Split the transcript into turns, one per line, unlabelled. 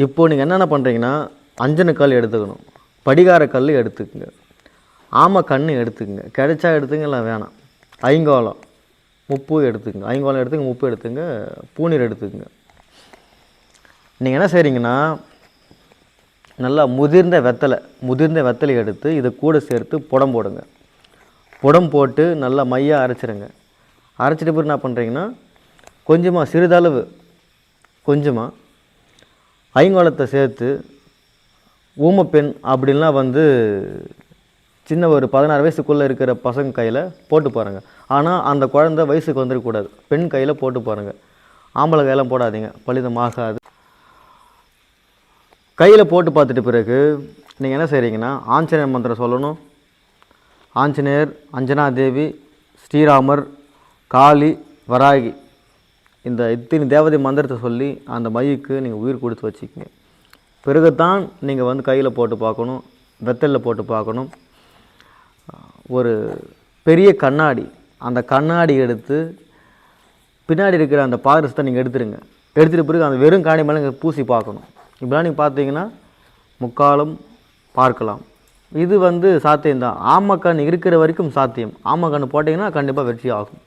இப்போது நீங்கள் என்னென்ன பண்ணுறீங்கன்னா அஞ்சன கல் எடுத்துக்கணும். படிகார கல் எடுத்துக்கங்க. ஆமை கன்று எடுத்துக்கங்க. கிடைச்சா எடுத்துங்க இல்லை வேணாம். ஐங்கோலம். உப்பு எடுத்துக்கங்க. ஐங்கோலம் எடுத்துங்க உப்பு எடுத்துங்க பூநீர் எடுத்துக்கங்க. நீங்கள் என்ன செய்கிறீங்கன்னா நல்லா முதிர்ந்த வெத்தலை முதிர்ந்த வெத்தலை எடுத்து இதை கூட சேர்த்து புடம் போடுங்க. புடம் போட்டு நல்லா மையாக அரைச்சிருங்க. அரைச்சிட்டு பிறகு என்ன பண்ணுறீங்கன்னா கொஞ்சமாக சிறிதளவு கொஞ்சமாக ஐங்கோலத்தை சேர்த்து ஊமப்பெண் அப்படின்லாம் வந்து சின்ன ஒரு பதினாறு வயசுக்குள்ளே இருக்கிற பசங்க கையில் போட்டு பாருங்க. ஆனால் அந்த குழந்தை வயசுக்கு வந்துடக்கூடாது. பெண் கையில் போட்டு பாருங்கள் ஆம்பளை கையெல்லாம் போடாதீங்க. பலிதமாகாது கையில் போட்டு பார்த்துட்டு பிறகு நீங்கள் என்ன செய்கிறீங்கன்னா ஆஞ்சநேயர் மந்திரம் சொல்லணும். ஆஞ்சநேயர் அஞ்சனா தேவி ஸ்ரீராமர் காளி வராகி இந்த இத்தனை தேவதை மந்திரத்தை சொல்லி அந்த மையுக்கு நீங்கள் உயிர் கொடுத்து வச்சுக்கோங்க. பிறகு தான் நீங்கள் வந்து கையில் போட்டு பார்க்கணும் வெத்தலில் போட்டு பார்க்கணும். ஒரு பெரிய கண்ணாடி அந்த கண்ணாடி எடுத்து பின்னாடி இருக்கிற அந்த பாதரசத்தை நீங்கள் எடுத்துருங்க. எடுத்துகிட்டு பிறகு அந்த வெறும் காணி மேலே நீங்கள் பூசி பார்க்கணும். இப்படிலாம் நீங்கள் பார்த்தீங்கன்னா முக்காலும் பார்க்கலாம். இது வந்து சாத்தியம்தான். ஆமக்கண் இருக்கிற வரைக்கும் சாத்தியம். ஆமக்கண் போட்டிங்கன்னா கண்டிப்பாக வெற்றி ஆகும்.